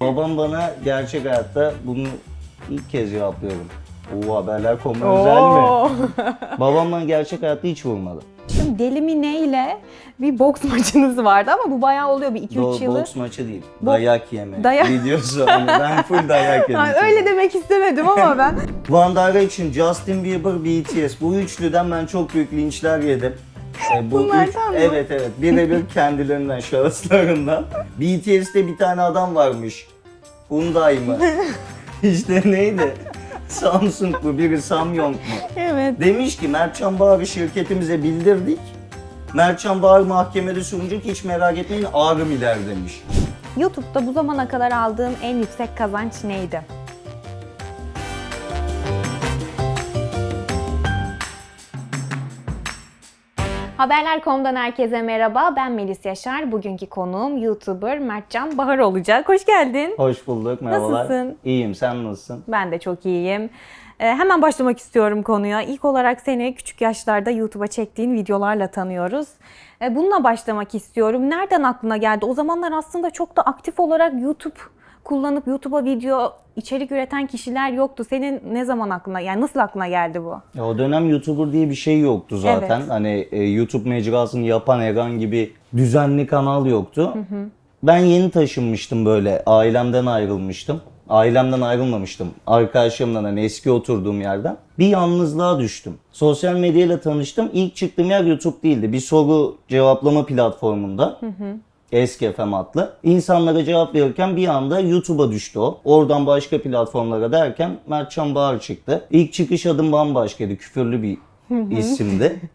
Babam bana gerçek hayatta bunu ilk kez cevaplıyorum. Oo haberler konu özel mi? Babam bana gerçek hayatta hiç vurmadı. Şimdi Deli Mine ile bir boks maçınız vardı ama bu bayağı oluyor bir 2-3 Do- yılı. boks maçı değil. Bo- dayak yeme Dayak- videosu. Hani ben full dayak yedim. Ay, öyle demek istemedim ama ben. One Direction, Justin Bieber, BTS. Bu üçlüden ben çok büyük linçler yedim. E, bu Bunlardan mı? Evet evet. Birebir kendilerinden, şahıslarından. BTS'te bir tane adam varmış. Hyundai mı? işte neydi? Samsung mu? Biri Samyong mu? evet. Demiş ki Mertcan Bağır'ı şirketimize bildirdik. Mertcan Bağır mahkemede sunacak hiç merak etmeyin ağrım iler demiş. YouTube'da bu zamana kadar aldığın en yüksek kazanç neydi? Haberler.com'dan herkese merhaba. Ben Melis Yaşar. Bugünkü konuğum YouTuber Mertcan Bahar olacak. Hoş geldin. Hoş bulduk merhabalar. Nasılsın? İyiyim sen nasılsın? Ben de çok iyiyim. Ee, hemen başlamak istiyorum konuya. İlk olarak seni küçük yaşlarda YouTube'a çektiğin videolarla tanıyoruz. Ee, bununla başlamak istiyorum. Nereden aklına geldi? O zamanlar aslında çok da aktif olarak YouTube kullanıp YouTube'a video içerik üreten kişiler yoktu. Senin ne zaman aklına, yani nasıl aklına geldi bu? Ya o dönem YouTuber diye bir şey yoktu zaten. Evet. Hani e, YouTube mecrasını yapan herhangi bir düzenli kanal yoktu. Ben yeni taşınmıştım böyle. Ailemden ayrılmıştım. Ailemden ayrılmamıştım. Arkadaşlarımdan hani eski oturduğum yerden. Bir yalnızlığa düştüm. Sosyal medyayla tanıştım. İlk çıktığım yer YouTube değildi. Bir soru cevaplama platformunda. Eski FM adlı. İnsanlara cevap verirken bir anda YouTube'a düştü o. Oradan başka platformlara derken Mertcan Bağır çıktı. İlk çıkış adım bambaşkaydı. Küfürlü bir isimdi.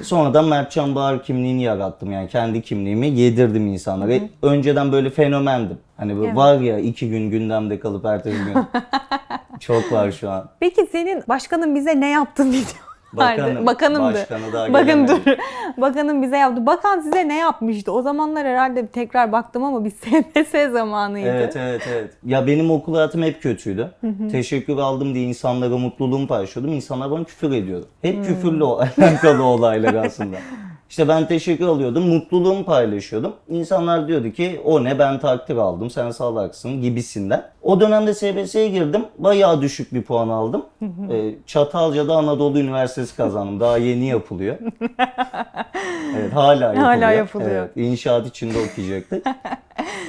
E, Sonradan Mertcan Bağır kimliğini yarattım. Yani kendi kimliğimi yedirdim insanlara. Önceden böyle fenomendim. Hani böyle Evet. var ya iki gün gündemde kalıp ertesi gün. Çok var şu an. Peki senin başkanın bize ne yaptı video? Bakanım. Bakanımdı. Başkanı daha Bakın gelemedik. dur. Bakanım bize yaptı. Bakan size ne yapmıştı? O zamanlar herhalde tekrar baktım ama bir SMS zamanıydı. Evet evet evet. Ya benim okul hayatım hep kötüydü. Teşekkür aldım diye insanlara mutluluğumu paylaşıyordum. İnsanlar bana küfür ediyordu. Hep küfürle o- alakalı olaylar aslında. İşte ben teşekkür alıyordum, mutluluğumu paylaşıyordum. İnsanlar diyordu ki o ne ben takdir aldım, sen salaksın gibisinden. O dönemde SBS'ye girdim, bayağı düşük bir puan aldım. Ee, Çatalca'da Anadolu Üniversitesi kazandım, daha yeni yapılıyor. Evet hala yapılıyor. Hala yapılıyor. Evet, inşaat içinde okuyacaktık.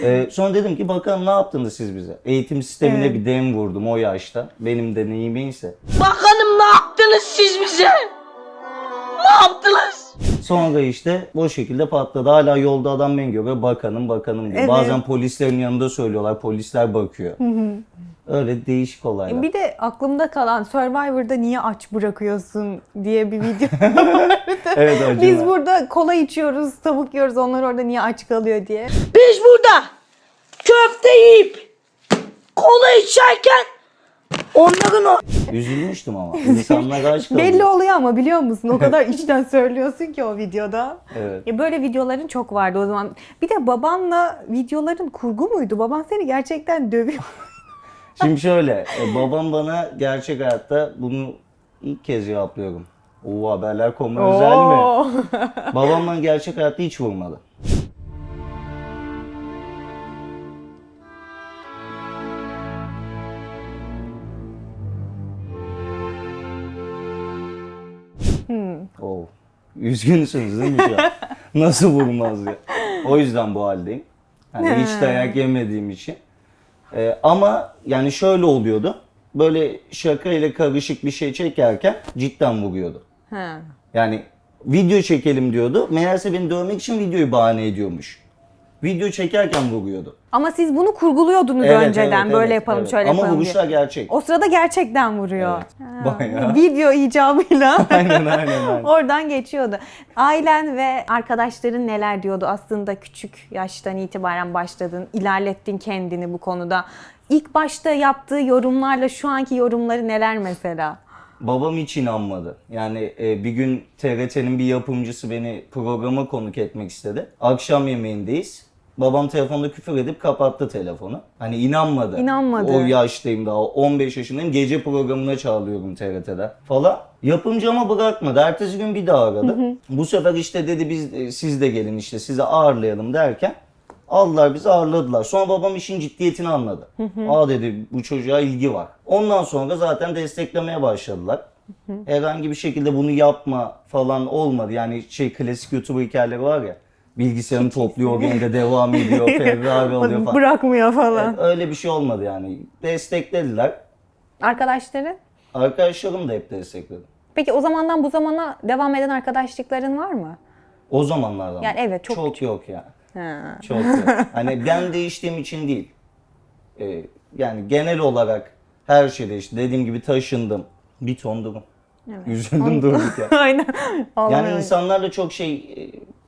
Ee, sonra dedim ki bakalım ne yaptınız siz bize? Eğitim sistemine Evet. bir dem vurdum o yaşta. Benim deneyim iyiyse. Bakanım ne yaptınız siz bize? Ne yaptınız? Sonra işte bu şekilde patladı. Hala yolda adam beni görüyor. Bakanım bakanım diyor. Evet. Bazen polislerin yanında söylüyorlar. Polisler bakıyor. Öyle değişik olaylar. Bir de aklımda kalan Survivor'da niye aç bırakıyorsun diye bir video. evet acı Biz burada kola içiyoruz, tavuk yiyoruz. Onlar orada niye aç kalıyor diye. Biz burada köfte yiyip kola içerken onların o Üzülmüştüm ama. İnsanlar kalıyor. Belli oluyor ama biliyor musun? O kadar içten söylüyorsun ki o videoda. Evet. Ya böyle videoların çok vardı o zaman. Bir de babanla videoların kurgu muydu? Baban seni gerçekten dövüyor. Şimdi şöyle. e, babam bana gerçek hayatta bunu ilk kez cevaplıyorum. O haberler konu özel mi? Oo. Babam bana gerçek hayatta hiç vurmadı. Üzgünsünüz değil mi şu an? Nasıl vurmaz ya? O yüzden bu haldeyim. Hani hiç dayak yemediğim için. Ee, ama yani şöyle oluyordu. Böyle şaka ile karışık bir şey çekerken cidden vuruyordu. Ha. Yani video çekelim diyordu. Meğerse beni dövmek için videoyu bahane ediyormuş. Video çekerken vuruyordu. Ama siz bunu kurguluyordunuz Evet, önceden. evet, böyle evet, yapalım, evet. şöyle Ama yapalım vuruşlar diye. gerçek. O sırada gerçekten vuruyor. Ha, bayağı. Video icabıyla aynen aynen aynen. oradan geçiyordu. Ailen ve arkadaşların neler diyordu aslında küçük yaştan itibaren başladın, ilerlettin kendini bu konuda. İlk başta yaptığı yorumlarla şu anki yorumları neler mesela? Babam hiç inanmadı. Yani e, bir gün TRT'nin bir yapımcısı beni programa konuk etmek istedi. Akşam yemeğindeyiz. Babam telefonda küfür edip kapattı telefonu. Hani inanmadı. İnanmadı. O yaştayım daha. 15 yaşındayım. Gece programına çağırıyorum TRT'de falan. Yapımcı ama bırakmadı. Ertesi gün bir daha aradı. Bu sefer işte dedi biz e, siz de gelin işte sizi ağırlayalım derken Aldılar bizi ağırladılar. Sonra babam işin ciddiyetini anladı. Aa dedi bu çocuğa ilgi var. Ondan sonra zaten desteklemeye başladılar. Herhangi bir şekilde bunu yapma falan olmadı. Yani şey klasik YouTuber hikayeleri var ya. Bilgisayarını topluyor, o de devam ediyor, Ferrari oluyor falan. Bırakmıyor falan. Evet, öyle bir şey olmadı yani. Desteklediler. Arkadaşları? Arkadaşlarım da hep destekledi. Peki o zamandan bu zamana devam eden arkadaşlıkların var mı? O zamanlardan. Yani evet, çok yok ya. Ha. Çok yok. Hani ben değiştiğim için değil. Ee, yani genel olarak her şey değişti. Dediğim gibi taşındım. Bir ton durum. Üzüldüm durduk ya. Aynen. Yani Ağlamaya insanlarla çok şey, e,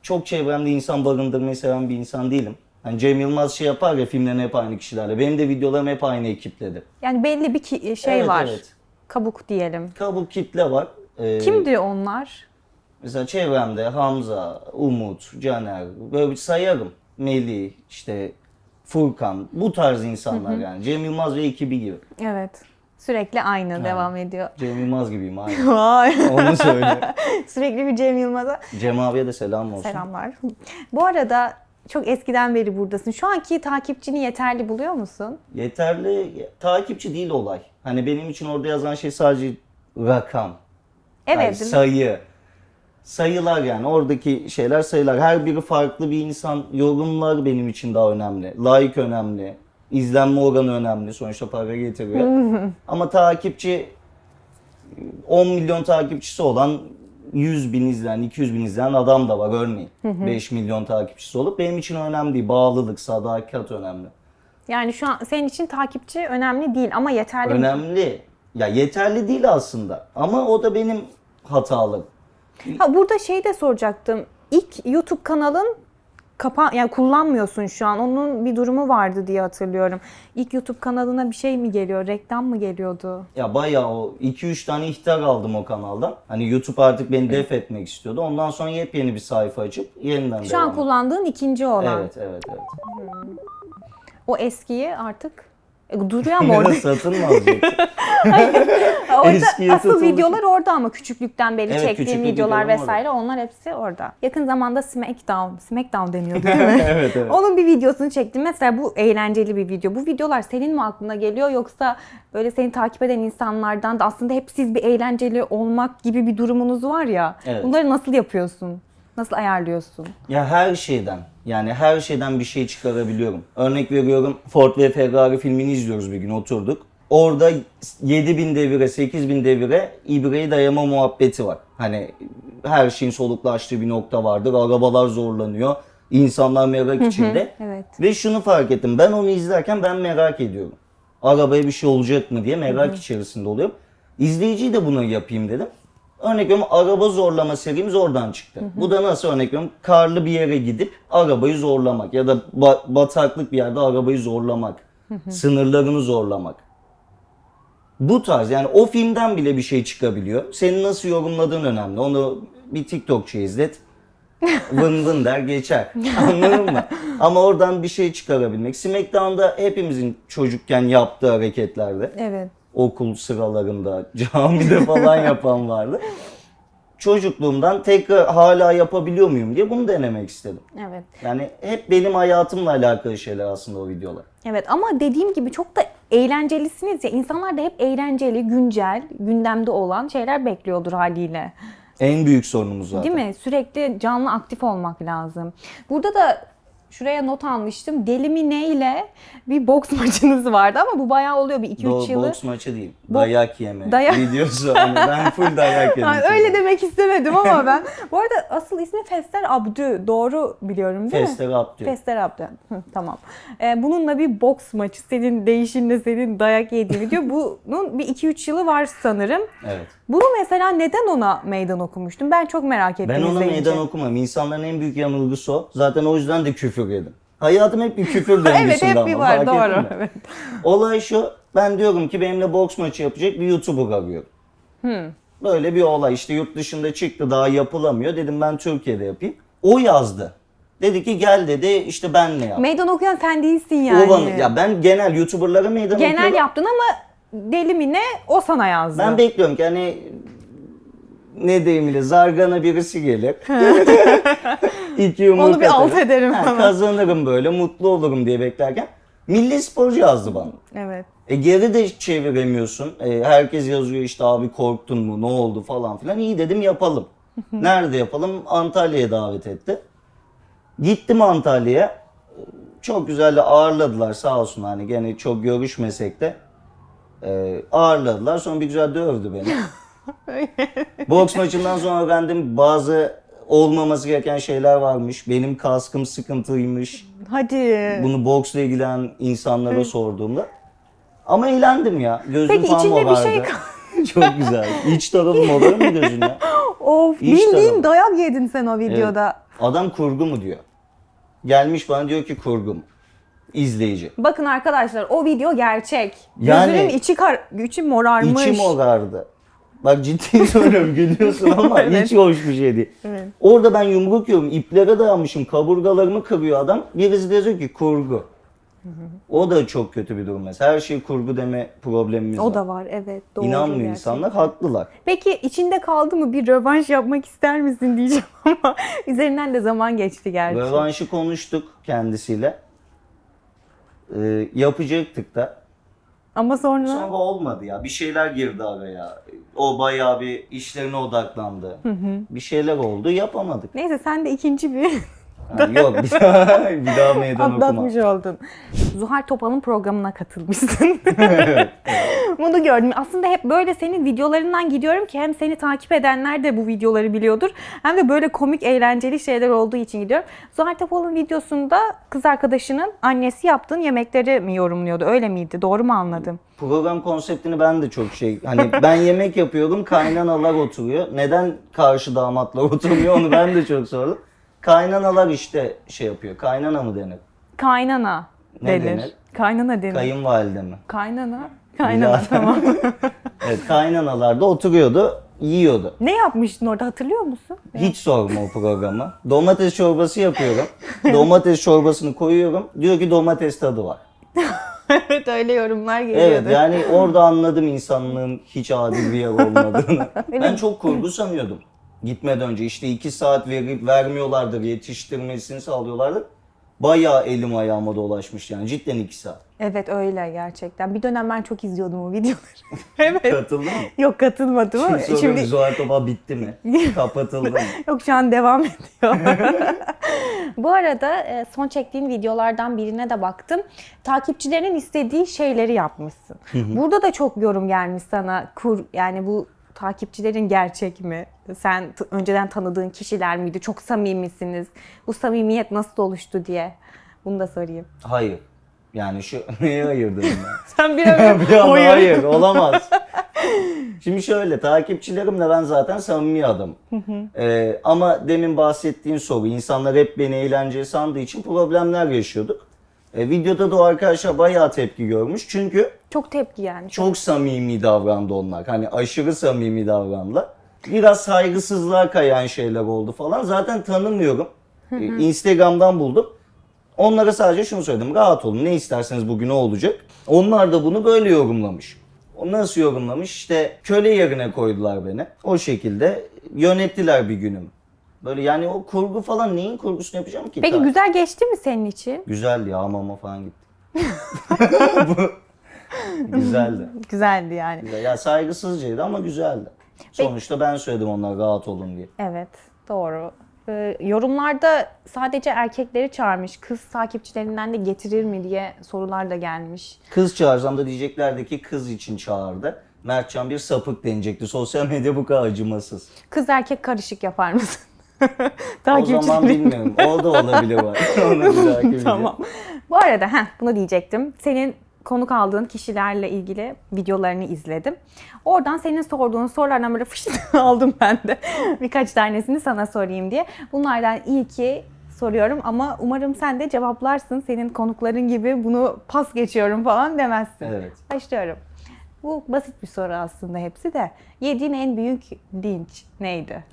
çok çevremde insan barındırmayı seven bir insan değilim. Hani Cem Yılmaz şey yapar ya filmlerini hep aynı kişilerle. Benim de videolarım hep aynı ekipledir. Yani belli bir ki- şey Evet, var. evet. Kabuk diyelim. Kabuk kitle var. Ee, Kim diyor onlar? Mesela çevremde Hamza, Umut, Caner, böyle bir sayarım. Melih, işte Furkan, bu tarz insanlar yani. Cem Yılmaz ve ekibi gibi. Evet. Sürekli aynı devam ediyor. Cem Yılmaz gibiyim aynı. Vay. Onu söyle. Sürekli bir Cem Yılmaz'a Cem abiye de selam olsun. selamlar. Bu arada çok eskiden beri buradasın. Şu anki takipçini yeterli buluyor musun? Yeterli takipçi değil olay. Hani benim için orada yazan şey sadece rakam. Evet. Hayır, sayı. Sayılar yani oradaki şeyler sayılar. Her biri farklı bir insan. Yorumlar benim için daha önemli. Like önemli. İzlenme oranı önemli. Sonuçta para getiriyor. Ama takipçi 10 milyon takipçisi olan 100 bin izleyen, 200 bin izleyen adam da var örneğin. 5 milyon takipçisi olup benim için önemli değil. Bağlılık, sadakat önemli. Yani şu an senin için takipçi önemli değil ama yeterli. Önemli. Ya yeterli değil aslında. Ama o da benim hatalarım. Ha burada şey de soracaktım. İlk YouTube kanalın kapa yani kullanmıyorsun şu an. Onun bir durumu vardı diye hatırlıyorum. İlk YouTube kanalına bir şey mi geliyor? Reklam mı geliyordu? Ya bayağı o 2-3 tane ihtar aldım o kanaldan. Hani YouTube artık beni def etmek istiyordu. Ondan sonra yepyeni bir sayfa açıp yeniden Şu devam an ettim. kullandığın ikinci olan. Evet, evet, evet. O eskiyi artık duruyor ama orada. Alacaksın? orada asıl videolar orada ama küçüklükten beri Evet, çektiğim videolar vesaire onlar hepsi orada. Yakın zamanda Smackdown, Smackdown deniyordu değil mi? evet, evet. Onun bir videosunu çektim. Mesela bu eğlenceli bir video. Bu videolar senin mi aklına geliyor yoksa böyle seni takip eden insanlardan da aslında hep siz bir eğlenceli olmak gibi bir durumunuz var ya. Evet. Bunları nasıl yapıyorsun? Nasıl ayarlıyorsun? Ya her şeyden yani her şeyden bir şey çıkarabiliyorum. Örnek veriyorum Ford ve Ferrari filmini izliyoruz bir gün oturduk. Orada 7000 devire 8000 devire ibreyi dayama muhabbeti var. Hani her şeyin soluklaştığı bir nokta vardır. Arabalar zorlanıyor. İnsanlar merak içinde. evet. Ve şunu fark ettim. Ben onu izlerken ben merak ediyorum. Arabaya bir şey olacak mı diye merak içerisinde oluyorum. İzleyiciyi de bunu yapayım dedim. Örnek veriyorum araba zorlama serimiz oradan çıktı. Bu da nasıl örnek veriyorum? Karlı bir yere gidip arabayı zorlamak ya da ba- bataklık bir yerde arabayı zorlamak. Sınırlarını zorlamak. Bu tarz yani o filmden bile bir şey çıkabiliyor. Senin nasıl yorumladığın önemli. Onu bir TikTokçu izlet. Vın vın der geçer. Anladın mı? Ama oradan bir şey çıkarabilmek. Smackdown'da hepimizin çocukken yaptığı hareketlerde Evet. Okul sıralarında, camide falan yapan vardı. Çocukluğumdan tekrar hala yapabiliyor muyum diye bunu denemek istedim. Evet. Yani hep benim hayatımla alakalı şeyler aslında o videolar. Evet ama dediğim gibi çok da eğlencelisiniz ya. İnsanlar da hep eğlenceli, güncel, gündemde olan şeyler bekliyordur haliyle. En büyük sorunumuz zaten. Değil mi? Sürekli canlı aktif olmak lazım. Burada da şuraya not almıştım. Deli mi ne ile bir boks maçınız vardı ama bu bayağı oluyor bir 2-3 Do- yılı. boks maçı değil. Dayak yeme Dayak- videosu. Hani ben full dayak yedim. Ay, öyle demek istemedim ama ben. Bu arada asıl ismi Fester Abdü. Doğru biliyorum değil mi? Fester Abdü. Fester Abdü. Hı, tamam. Ee, bununla bir boks maçı. Senin değişinle senin dayak yediği video. Bunun bir 2-3 yılı var sanırım. Evet. Bunu mesela neden ona meydan okumuştun? Ben çok merak ettim Ben ona izleyince. meydan okumam. İnsanların en büyük yanılgısı o. Zaten o yüzden de küfür yedim. Hayatım hep bir küfür döngüsünde Evet hep ama, bir var doğru. Evet. Olay şu. Ben diyorum ki benimle boks maçı yapacak bir YouTuber arıyorum. Böyle bir olay işte yurt dışında çıktı daha yapılamıyor. Dedim ben Türkiye'de yapayım. O yazdı. Dedi ki gel dedi işte benle yap. Meydan okuyan sen değilsin yani. Bana- ya ben genel YouTuber'lara meydan Genel okuyorum. yaptın ama deli mi ne o sana yazdı. Ben bekliyorum ki hani ne deyimiyle zargana birisi gelir. İki yumruk Onu bir alt atarım. ederim Ha, falan. Kazanırım böyle mutlu olurum diye beklerken milli sporcu yazdı bana. Evet. E geri de çeviremiyorsun. E, herkes yazıyor işte abi korktun mu ne oldu falan filan. İyi dedim yapalım. Nerede yapalım? Antalya'ya davet etti. Gittim Antalya'ya. Çok güzel de ağırladılar sağ olsun hani gene çok görüşmesek de. E, ağırladılar sonra bir güzel dövdü beni. Boks maçından sonra öğrendim bazı olmaması gereken şeyler varmış. Benim kaskım sıkıntıymış. Hadi. Bunu boksla ilgilenen insanlara sorduğumda. Ama eğlendim ya. Gözüm Peki falan içinde bir morardı. şey Çok güzel. İç tarafım morarır mı gözün ya? Of işte bildiğin dayak yedin sen o videoda. Adam kurgu mu diyor. Gelmiş bana diyor ki kurgu mu? İzleyici. Bakın arkadaşlar o video gerçek. Yani- Gözünün içi, kar, içi morarmış. İçim morardı. Bak ciddi söylüyorum gülüyorsun ama Evet. hiç hoş bir şey değil. Evet. Orada ben yumruk yiyorum. iplere dayanmışım. Kaburgalarımı kırıyor adam. Birisi diyor ki kurgu. O da çok kötü bir durum mesela. Her şey kurgu deme problemimiz var. O da var evet. Doğru İnanmıyor gerçekten. insanlar. Haklılar. Peki içinde kaldı mı bir rövanş yapmak ister misin diyeceğim ama üzerinden de zaman geçti gerçi. Rövanşı konuştuk kendisiyle. Ee, yapacaktık da. Ama sonra, Sonra olmadı ya. Bir şeyler girdi araya. O bayağı bir işlerine odaklandı. Bir şeyler oldu. Yapamadık. neyse sen de ikinci bir Ha, yok bir daha, bir daha meydan okuma. atlatmış oldun. Zuhal Topal'ın programına katılmışsın. Bunu gördüm. Aslında hep böyle senin videolarından gidiyorum ki hem seni takip edenler de bu videoları biliyordur. Hem de böyle komik eğlenceli şeyler olduğu için gidiyorum. Zuhal Topal'ın videosunda kız arkadaşının annesi yaptığın yemekleri mi yorumluyordu? Öyle miydi? Doğru mu anladım? Program konseptini ben de çok şey... Hani ben yemek yapıyorum, kaynanalar oturuyor. Neden karşı damatlar oturmuyor onu ben de çok sordum. Kaynanalar işte şey yapıyor. Kaynana mı denir? Kaynana Ne denir. denir? Kaynana denir. Kayınvalide mi? Kaynana. Kaynana Birader. tamam. Evet kaynanalar da oturuyordu, yiyordu. ne yapmıştın orada hatırlıyor musun? Hiç sorma o programı. Domates çorbası yapıyorum. Domates çorbasını koyuyorum. Diyor ki domates tadı var. evet öyle yorumlar geliyordu. Evet yani orada anladım insanlığın hiç adil bir yer olmadığını. ben çok kurgu sanıyordum. Gitmeden önce işte iki saat verip vermiyorlardır, yetiştirmesini sağlıyorlardır. Bayağı elim ayağıma dolaşmış yani cidden iki saat. Evet öyle gerçekten. Bir dönem ben çok izliyordum o videoları. evet. Katıldın mı? Yok katılmadım ama Şimdi şimdi Şimdi... Zuhal Topal bitti mi? Kapatıldı mı? yok şu an devam ediyor. Bu arada e, son çektiğin videolardan birine de baktım. Takipçilerin istediği şeyleri yapmışsın. Burada da çok yorum gelmiş sana. Kur yani bu takipçilerin gerçek mi? Sen önceden tanıdığın kişiler miydi? Çok samimisiniz. Bu samimiyet nasıl oluştu diye. Bunu da sorayım. Hayır. Yani şu neye ayırdın ben? Sen bir an bir anda hayır olamaz. Şimdi şöyle takipçilerimle ben zaten samimi adam. Ee, ama demin bahsettiğin soru insanlar hep beni eğlenceli sandığı için problemler yaşıyorduk. Ee, videoda da o arkadaşlar bayağı tepki görmüş. Çünkü Çok tepki yani. çok samimi davrandı onlar. Hani aşırı samimi davrandılar. Biraz saygısızlığa kayan şeyler oldu falan. Zaten tanımıyorum. Ee, Instagram'dan buldum. Onlara sadece şunu söyledim. Rahat olun. Ne isterseniz bugün o olacak. Onlar da bunu böyle yorumlamış. O nasıl yorumlamış? İşte köle yerine koydular beni. O şekilde yönettiler bir günüm. Böyle yani o kurgu falan neyin kurgusunu yapacağım ki? Peki güzel geçti mi senin için? Güzeldi ya hamama falan gitti. Bu güzeldi. Güzeldi yani. Güzel. Ya saygısızcaydı ama güzeldi. Sonuçta ben söyledim onlara rahat olun diye. Evet, doğru. Ee, yorumlarda sadece erkekleri çağırmış, kız takipçilerinden de getirir mi diye sorular da gelmiş. Kız çağırsam da diyeceklerdi ki kız için çağırdı. Mertcan bir sapık denecekti. Sosyal medya bu kadar acımasız. Kız erkek karışık yapar mısın? O zaman bilmiyorum. O da olabilir var. Tamam. Bu arada heh, bunu diyecektim. Senin konuk aldığın kişilerle ilgili videolarını izledim. Oradan senin sorduğun sorulardan böyle fışt aldım ben de. Birkaç tanesini sana sorayım diye. Bunlardan ilki soruyorum ama umarım sen de cevaplarsın. Senin konukların gibi bunu pas geçiyorum falan demezsin. Evet. Başlıyorum. Bu basit bir soru aslında hepsi de. Yediğin en büyük linç neydi?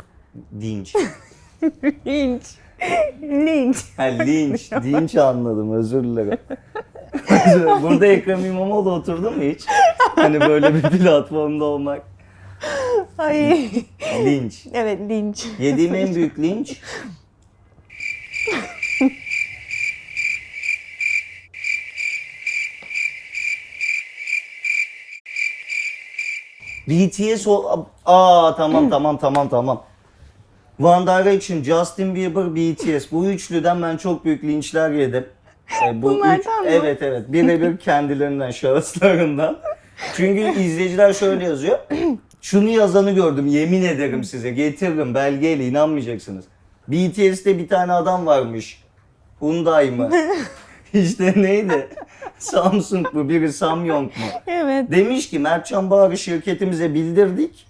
Dinç. Linç. Linç. Ha linç. Dinç anladım özür dilerim. Burada Ekrem İmamoğlu oturdu mu hiç? Hani böyle bir platformda olmak. Ay. Linç. Evet linç. Yediğim en büyük linç BTS o... Aa tamam tamam tamam tamam. One Direction, Justin Bieber, BTS. Bu üçlüden ben çok büyük linçler yedim. E, bu Bunlardan mı? Evet evet. Birebir kendilerinden, şahıslarından. Çünkü izleyiciler şöyle yazıyor. Şunu yazanı gördüm yemin ederim size. Getiririm belgeyle inanmayacaksınız. BTS'te bir tane adam varmış. Hyundai mı? işte neydi? Samsung mu? Biri Samyong mu? Evet. Demiş ki Mertcan Bağır'ı şirketimize bildirdik.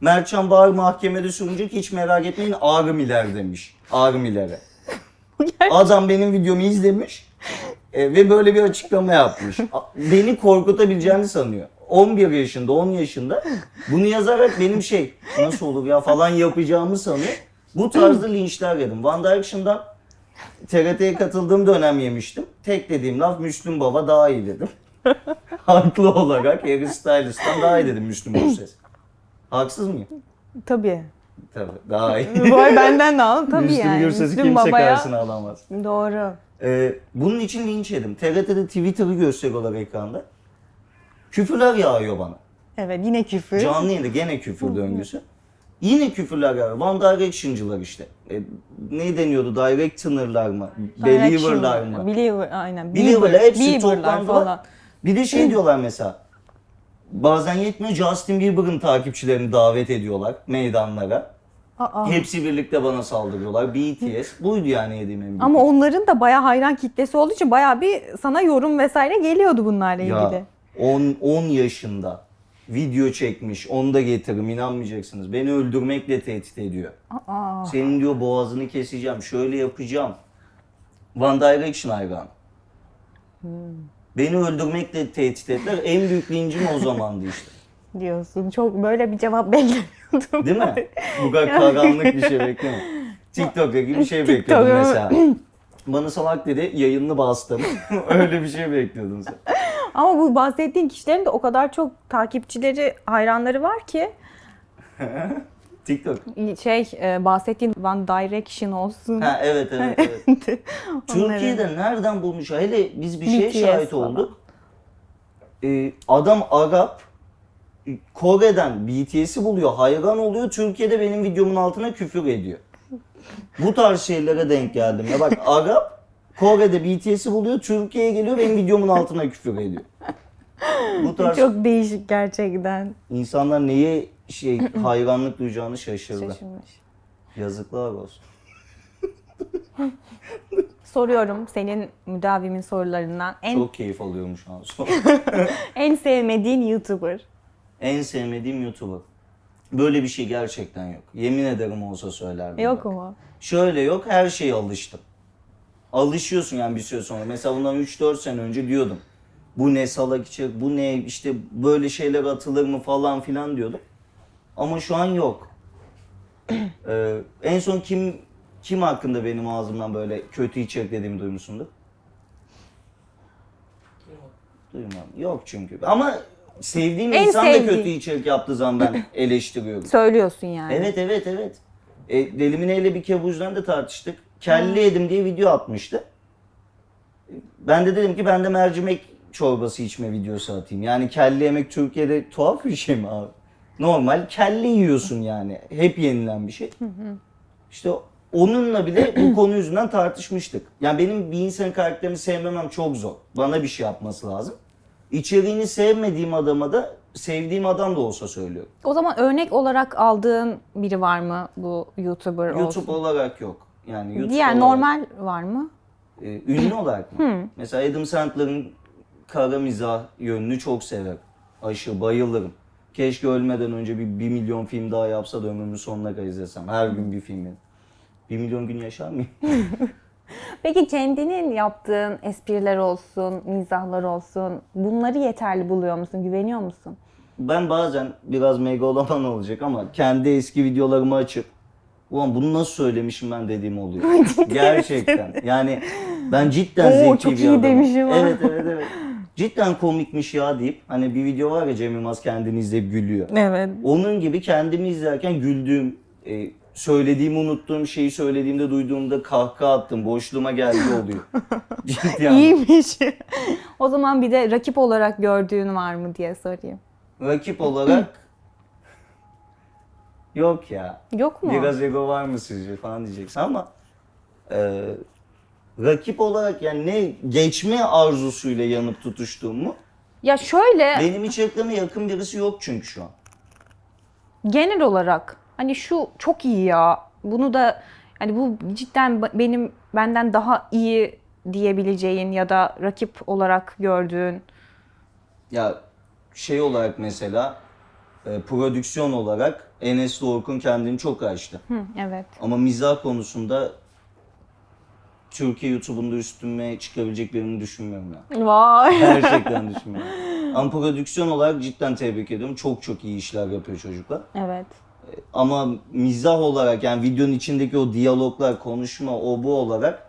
Mertcan Bağır mahkemede sunacak hiç merak etmeyin Armiler demiş. Armilere. Adam benim videomu izlemiş e, ve böyle bir açıklama yapmış. Beni korkutabileceğini sanıyor. 11 yaşında, 10 yaşında bunu yazarak benim şey nasıl olur ya falan yapacağımı sanıyor. Bu tarzda linçler yedim. One Direction'dan TRT'ye katıldığım dönem yemiştim. Tek dediğim laf Müslüm Baba daha iyi dedim. Haklı olarak Harry Styles'tan daha iyi dedim Müslüm Gürses. Haksız mıyım? Tabii. Tabii daha iyi. Vay benden de al tabii Müslüm yani. Gürses'i Müslüm kimse Baba'ya- karşısına alamaz. Doğru. Ee, bunun için linç yedim. TRT'de Twitter'ı gösteriyorlar ekranda. Küfürler yağıyor bana. Evet yine küfür. Canlı yayında gene küfür döngüsü. Yine küfürler yağıyor. One Direction'cılar işte. E, ne deniyordu? Directioner'lar mı? Believer'lar mı? Believer aynen. Believer'lar hepsi Believer'lar toplandılar. falan. Bir de şey diyorlar mesela. Bazen yetmiyor Justin Bieber'ın takipçilerini davet ediyorlar meydanlara. Aa. Hepsi birlikte bana saldırıyorlar. BTS. Buydu yani yediğim en büyük. Ama onların da bayağı hayran kitlesi olduğu için bayağı bir sana yorum vesaire geliyordu bunlarla ilgili. Ya 10 10 yaşında video çekmiş. Onu da getiririm inanmayacaksınız. Beni öldürmekle tehdit ediyor. Aa. Senin diyor boğazını keseceğim. Şöyle yapacağım. One Direction hayran. Beni öldürmekle tehdit ettiler. En büyük lincim o zamandı işte. diyorsun. Çok böyle bir cevap beklemiyordum. Değil mi? Bu kadar karanlık bir şey bekleme. TikTok'ta gibi bir şey bekliyordum TikTok'a- mesela. Bana salak dedi, yayınını bastım. Öyle bir şey bekliyordun sen. Ama bu bahsettiğin kişilerin de o kadar çok takipçileri, hayranları var ki TikTok. şey e, bahsettiğin One Direction olsun. Ha evet evet evet. Türkiye'de nereden bulmuş? Hele biz bir şeye BTS şahit falan. olduk. Ee, adam Arap Kore'den BTS'i buluyor, hayran oluyor. Türkiye'de benim videomun altına küfür ediyor. Bu tarz şeylere denk geldim. Ya bak Arap Kore'de BTS'i buluyor, Türkiye'ye geliyor benim videomun altına küfür ediyor. Bu tarz Çok değişik gerçekten. insanlar neye şey hayranlık duyacağını şaşırdı. Şaşırmış. Yazıklar olsun. Soruyorum senin müdavimin sorularından en Çok keyif alıyorum şu an. en sevmediğin YouTuber. En sevmediğim YouTuber. Böyle bir şey gerçekten yok. Yemin ederim olsa söylerdim. Yok bak. mu? Şöyle yok, her şeye alıştım. Alışıyorsun yani bir süre sonra. Mesela bundan 3-4 sene önce diyordum. Bu ne salak içerik, bu ne işte böyle şeyler atılır mı falan filan diyordum. Ama şu an yok. Ee, en son kim kim hakkında benim ağzımdan böyle kötü içerik dediğimi duymuşsundur? Duymam. Yok çünkü. Ama sevdiğim En insan da sevdiğin. kötü içerik yaptığı zaman ben eleştiriyorum. Söylüyorsun yani. Evet evet evet. E, Delimine ile bir kebucudan da tartıştık. Kelli yedim diye video atmıştı. Ben de dedim ki ben de mercimek çorbası içme videosu atayım. Yani kelle yemek Türkiye'de tuhaf bir şey mi abi? Normal kelle yiyorsun yani. Hep yenilen bir şey. İşte onunla bile bu konu yüzünden tartışmıştık. Yani benim bir insanın karakterini sevmemem çok zor. Bana bir şey yapması lazım. İçeriğini sevmediğim adama da sevdiğim adam da olsa söylüyorum. O zaman örnek olarak aldığın biri var mı bu YouTuber YouTube olsun? olarak yok. Yani YouTube Diğer olarak, normal var mı? e, ünlü olarak mı? Mesela Adam Sandler'ın kara mizah yönünü çok severim. Aşırı bayılırım. Keşke ölmeden önce bir, bir milyon film daha yapsa da ömrümün sonuna kadar izlesem. Her gün bir filmi. Bir milyon gün yaşar mıyım? Peki kendinin yaptığın espriler olsun, mizahlar olsun bunları yeterli buluyor musun? Güveniyor musun? Ben bazen biraz megaloman olacak ama kendi eski videolarımı açıp Ulan bunu nasıl söylemişim ben dediğim oluyor. Gerçekten. Yani ben cidden Oo, zeki çok bir iyi adamım. demişim. Evet evet evet. Cidden komikmiş ya deyip hani bir video var ya Cem Yılmaz kendini izleyip gülüyor. Evet. Onun gibi kendimi izlerken güldüğüm e, söylediğimi unuttuğum şeyi söylediğimde duyduğumda kahkaha attım. Boşluğuma geldi oluyor. Ciddi anlamda. İyiymiş. o zaman bir de rakip olarak gördüğün var mı diye sorayım. Rakip olarak yok ya. Yok mu? Biraz ego var mı sizce falan diyeceksin ama e, rakip olarak yani ne geçme arzusuyla yanıp tutuştuğum mu? Ya şöyle Benim içeriklerime yakın birisi yok çünkü şu an. genel olarak hani şu çok iyi ya. Bunu da hani bu cidden ba- benim benden daha iyi diyebileceğin ya da rakip olarak gördüğün. Ya şey olarak mesela e, prodüksiyon olarak Enes Doruk'un kendini çok aştı. Hı, evet. Ama mizah konusunda Türkiye YouTube'unda üstüme çıkabilecek birini düşünmüyorum ya. Vay. Gerçekten düşünmüyorum. Ama prodüksiyon olarak cidden tebrik ediyorum. Çok çok iyi işler yapıyor çocuklar. Evet. Ama mizah olarak yani videonun içindeki o diyaloglar, konuşma, o bu olarak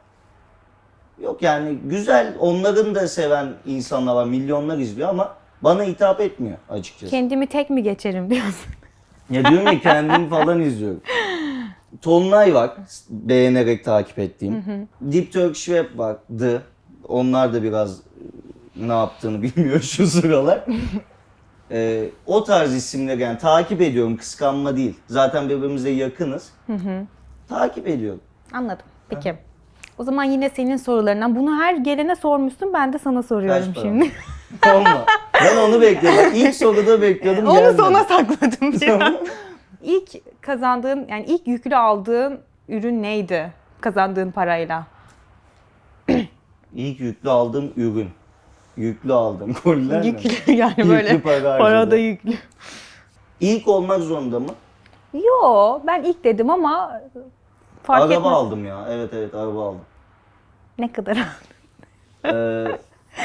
yok yani güzel onların da seven insanlar var. Milyonlar izliyor ama bana hitap etmiyor açıkçası. Kendimi tek mi geçerim diyorsun? Ya diyorum ya kendim falan izliyorum. Tonlay var beğenerek takip ettiğim. Deep Turkish Web vardı. Onlar da biraz e, ne yaptığını bilmiyor şu sıralar. Ee, o tarz isimleri yani takip ediyorum kıskanma değil. Zaten birbirimize yakınız. Takip ediyorum. Anladım. Peki. O zaman yine senin sorularından. Bunu her gelene sormuşsun. Ben de sana soruyorum Kaç şimdi. Olma. Ben onu bekliyordum. İlk soruda bekliyordum. Onu gelmedi. sona sakladım ya. İlk kazandığın yani ilk yüklü aldığın ürün neydi? Kazandığın parayla. İlk yüklü aldığım ürün. Yüklü aldım. Koliler mi? Yüklü yani Yüklü böyle. para Para da yüklü. İlk olmak zorunda mı? Yo ben ilk dedim ama fark araba etmez. aldım ya. Evet evet araba aldım. Ne kadar Ee,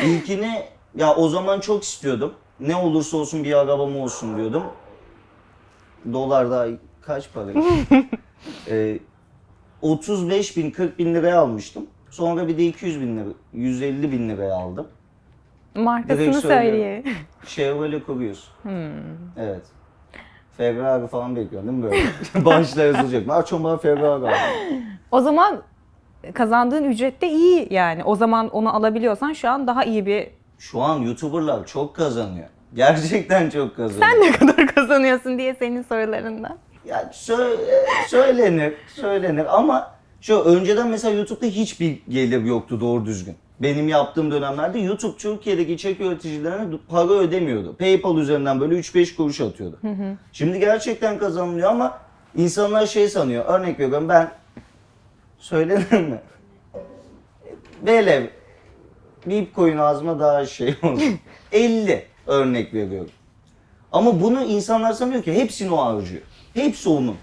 ilkini ya o zaman çok istiyordum. Ne olursa olsun bir arabam olsun diyordum. Dolar da kaç para? ee, 35 bin 40 bin liraya almıştım. Sonra bir de 200 bin lira, 150 bin liraya aldım. Markasını söyleye. Chevrolet Cruze. Evet. Ferrari falan bekliyorum değil mi böyle? Başlar yazılacak. Açın bana Ferrari aldım. O zaman kazandığın ücret de iyi yani. O zaman onu alabiliyorsan şu an daha iyi bir... Şu an YouTuber'lar çok kazanıyor. Gerçekten çok kazanıyor. Sen ne kadar kazanıyorsun diye senin sorularında. Ya söyle, söylenir, söylenir ama şu önceden mesela YouTube'da hiçbir gelir yoktu doğru düzgün. Benim yaptığım dönemlerde YouTube Türkiye'deki içerik üreticilerine para ödemiyordu. PayPal üzerinden böyle 3-5 kuruş atıyordu. Şimdi gerçekten kazanılıyor ama insanlar şey sanıyor. Örnek veriyorum ben söylenir mi? Velev bip koyun ağzıma daha şey olur. 50 örnek veriyorum. Ama bunu insanlar sanıyor ki hepsini o harcıyor. Hepsi onun.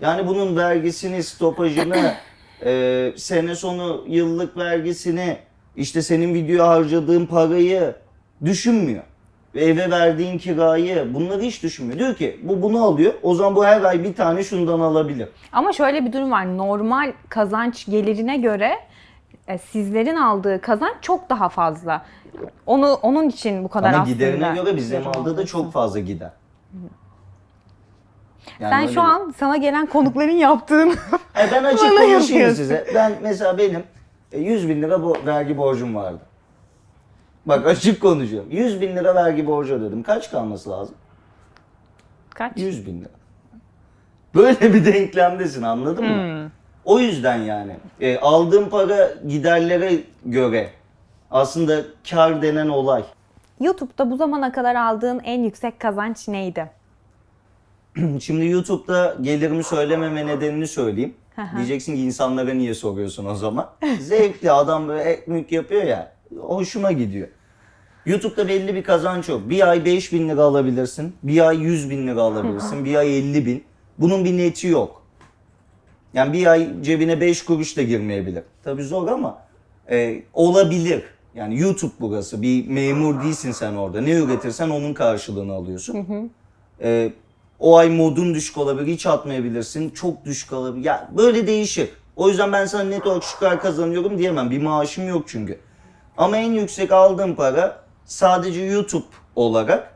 Yani bunun vergisini, stopajını, e, sene sonu yıllık vergisini, işte senin videoya harcadığın parayı düşünmüyor. Ve eve verdiğin kirayı bunları hiç düşünmüyor. Diyor ki bu bunu alıyor. O zaman bu her ay bir tane şundan alabilir. Ama şöyle bir durum var. Normal kazanç gelirine göre sizlerin aldığı kazanç çok daha fazla. Onu onun için bu kadar Ama aslında. giderine göre bizim aldığı da çok fazla gider. Yani Sen şu an sana gelen konukların yaptığın E ben açık Bana konuşayım yapıyorsun. size. Ben mesela benim e, 100 bin lira bu vergi borcum vardı. Bak açık konuşuyorum. 100 bin lira vergi borcu ödedim. Kaç kalması lazım? kaç? 100 bin lira. Böyle bir denklemdesin anladın mı? O yüzden yani e, aldığım para giderlere göre aslında kar denen olay. YouTube'da bu zamana kadar aldığın en yüksek kazanç neydi? Şimdi YouTube'da gelirimi söylememe nedenini söyleyeyim. Diyeceksin ki insanlara niye soruyorsun o zaman? Zevkli adam böyle ekmek yapıyor ya. Hoşuma gidiyor. YouTube'da belli bir kazanç yok. Bir ay 5 bin lira alabilirsin. Bir ay 100 bin lira alabilirsin. Bir ay 50 bin. Bunun bir neti yok. Yani bir ay cebine 5 kuruş da girmeyebilir. Tabii zor ama e, olabilir. Yani YouTube burası. Bir memur değilsin sen orada. Ne üretirsen onun karşılığını alıyorsun. E, o ay modun düşük olabilir, hiç atmayabilirsin. Çok düşük olabilir. Ya böyle değişir. O yüzden ben sana net olarak şu kadar kazanıyorum diyemem. Bir maaşım yok çünkü. Ama en yüksek aldığım para sadece YouTube olarak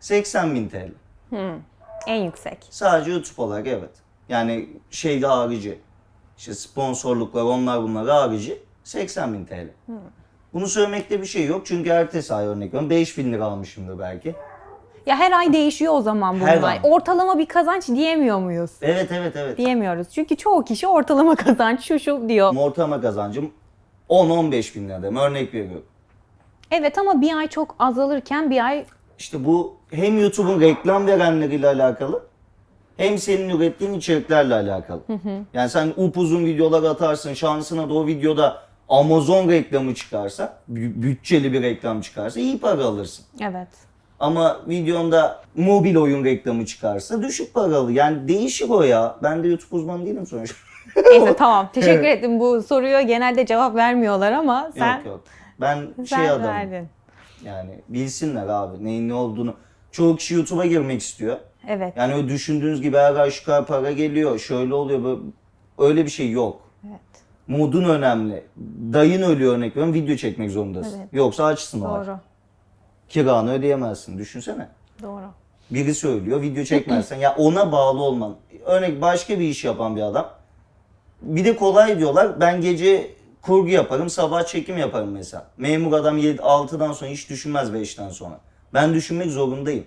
80 bin TL. En yüksek. Sadece YouTube olarak evet. Yani şey harici. İşte sponsorluklar onlar bunlar harici 80 bin TL. Bunu söylemekte bir şey yok çünkü ertesi ay örnek veriyorum 5 bin lira almışımdır belki. Ya her ay değişiyor o zaman Her bunlar. ay. Ortalama bir kazanç diyemiyor muyuz? Evet evet evet. Diyemiyoruz. Çünkü çoğu kişi ortalama kazanç şu şu diyor. Ama Ortalama kazancım 10-15 bin lira dedim örnek veriyorum. Evet ama bir ay çok azalırken bir ay İşte bu hem YouTube'un reklam verenleriyle alakalı hem senin ürettiğin içeriklerle alakalı. Yani sen upuzun videolar atarsın şansına da o videoda Amazon reklamı çıkarsa, bü- bütçeli bir reklam çıkarsa iyi para alırsın. evet. Ama videonda mobil oyun reklamı çıkarsa düşük paralı. Yani değişir o ya. Ben de YouTube uzmanı değilim sonuçta. Neyse tamam. Teşekkür ettim. Bu soruya genelde cevap vermiyorlar ama sen yok yok. Ben sen şey adamım. verdin. Yani bilsinler abi neyin ne olduğunu. Çoğu kişi YouTube'a girmek istiyor. Evet. Yani öyle düşündüğünüz gibi her ay şu kadar para geliyor, şöyle oluyor. Böyle, öyle bir şey yok. Evet. Modun önemli. Dayın ölüyor örnek veriyorum, video çekmek zorundasın. Evet. Yoksa açsın. Doğru. Kiranı ödeyemezsin. Düşünsene. Doğru. Biri söylüyor, video çekmezsen. ya ona bağlı olman. Örnek başka bir iş yapan bir adam. Bir de kolay diyorlar. Ben gece kurgu yaparım, sabah çekim yaparım mesela. Memur adam 7, 6'dan sonra hiç düşünmez 5'ten sonra. Ben düşünmek zorundayım.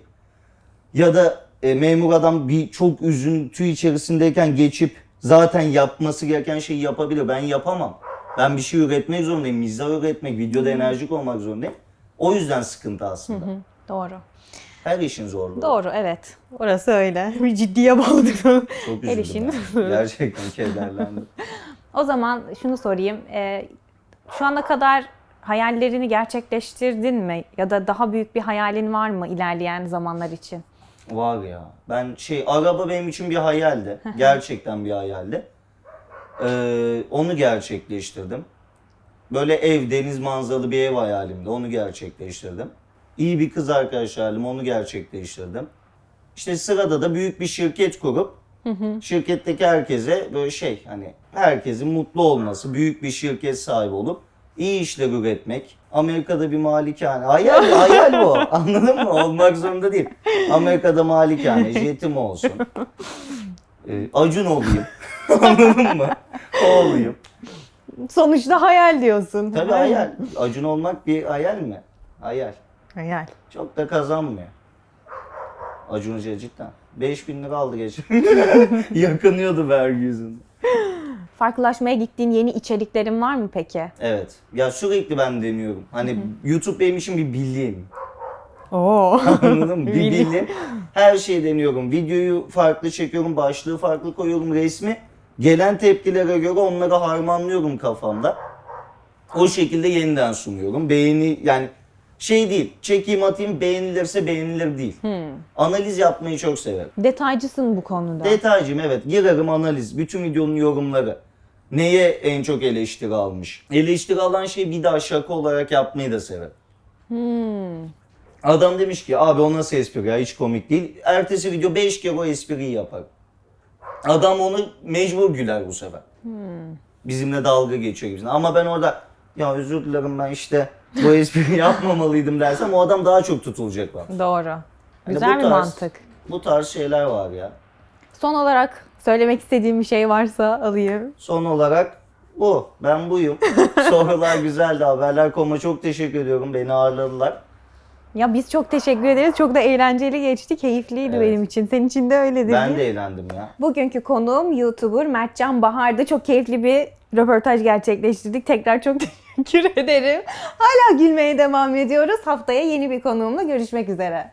Ya da e, memur adam bir çok üzüntü içerisindeyken geçip zaten yapması gereken şeyi yapabilir. Ben yapamam. Ben bir şey üretmek zorundayım. Mizah üretmek, videoda enerjik olmak zorundayım. O yüzden sıkıntı aslında. Doğru. Her işin zorluğu. Doğru evet. Orası öyle. Bir ciddiye bağladık. Çok Her işin. Gerçekten kederlendim. o zaman şunu sorayım. Ee, şu ana kadar hayallerini gerçekleştirdin mi? Ya da daha büyük bir hayalin var mı ilerleyen zamanlar için? Var ya. Ben şey araba benim için bir hayaldi. Gerçekten bir hayaldi. Ee, onu gerçekleştirdim. Böyle ev, deniz manzaralı bir ev hayalimdi. Onu gerçekleştirdim. İyi bir kız arkadaş hayalim. Onu gerçekleştirdim. İşte sırada da büyük bir şirket kurup şirketteki herkese böyle şey hani herkesin mutlu olması, büyük bir şirket sahibi olup iyi işler üretmek. Amerika'da bir malikane. Hayal, hayal bu. Anladın mı? Olmak zorunda değil. Amerika'da malikane, jetim olsun. Ee, acun olayım. Anladın mı? O olayım. Sonuçta hayal diyorsun. Tabii hayal. Acun olmak bir hayal mi? Hayal. Hayal. Çok da kazanmıyor. Acun Hoca cidden. 5000 lira aldı geçen. Yakınıyordu vergi yüzünden. Farklılaşmaya gittiğin yeni içeriklerin var mı peki? Evet. Ya sürekli ben deniyorum. Hani YouTube benim için bir bilim. Oo. Anladın mı? Bir Bilim. Her şeyi deniyorum. Videoyu farklı çekiyorum, başlığı farklı koyuyorum, resmi. Gelen tepkilere göre onları harmanlıyorum kafamda. O şekilde yeniden sunuyorum. Beğeni yani şey değil, çekeyim atayım beğenilirse beğenilir değil. Analiz yapmayı çok severim. Detaycısın bu konuda. Detaycım evet girerim analiz. Bütün videonun yorumları. Neye en çok eleştiri almış? Eleştiri alan şeyi bir daha şaka olarak yapmayı da severim. Adam demiş ki abi o nasıl espri ya hiç komik değil. Ertesi video 5 kere o espriyi yapar. Adam onu mecbur güler bu sefer. Bizimle dalga geçiyor gibi. Ama ben orada ya özür dilerim ben işte bu espriyi yapmamalıydım dersem o adam daha çok tutulacak bana. Doğru. Güzel bu bir tarz- mantık. Bu tarz şeyler var ya. Son olarak söylemek istediğim bir şey varsa alayım. Son olarak bu. Ben buyum. Sorular güzeldi. Haberler.com'a çok teşekkür ediyorum. Beni ağırladılar. Ya biz çok teşekkür ederiz. Çok da eğlenceli geçti. Keyifliydi Evet. benim için. Senin için de öyle değil Ben de eğlendim ya. Bugünkü konuğum YouTuber Mertcan Bahar'dı. Çok keyifli bir röportaj gerçekleştirdik. Tekrar çok teşekkür ederim. Hala gülmeye devam ediyoruz. Haftaya yeni bir konuğumla görüşmek üzere.